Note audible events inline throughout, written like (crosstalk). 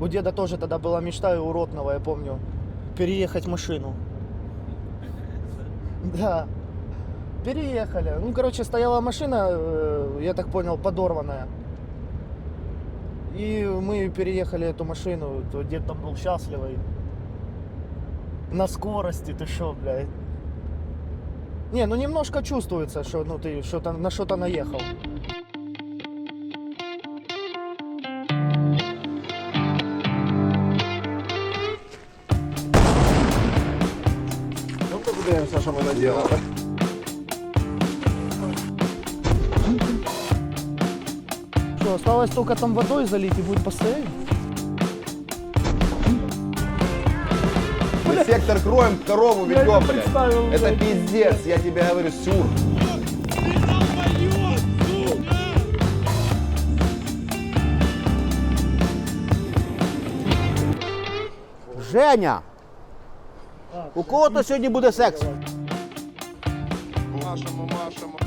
У деда тоже тогда была мечта и уродного, я помню, переехать машину. (laughs) Да. Переехали. Ну, короче, стояла машина, э, я так понял, подорванная. И мы переехали эту машину, то дед там был счастливый. На скорости, ты шо, блядь. Не, ну немножко чувствуется, что ну ты что-то на что-то наехал. Подивимося, що ми наділали. Что, осталось только там водой залить и будет постоять? Мы сектор кроем, корову ведем, блядь. Это пиздец, я тебе говорю, сюр. Женя! У кого-то сьогодні буде секс? Машемо, машемо.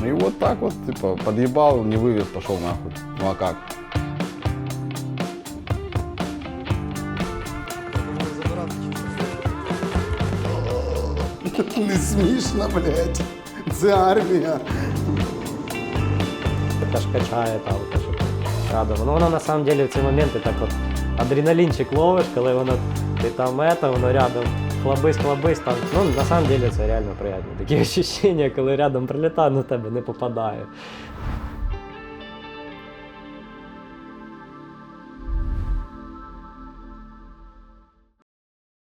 Ну и вот так вот, типа, подъебал, не вывез, пошел нахуй. Ну а как? Не (laughs) смішно, блядь. Це армія. Это ж качає там, те, що радом. Ну воно на самом деле в ці моменти так от адреналінчик ловиш, коли воно ти там ета, воно рядом хлабись, хлабись там. Ну на самом деле це реально приємно. Такі (laughs) ощущення, коли рядом прилітає, на тебе не попадає.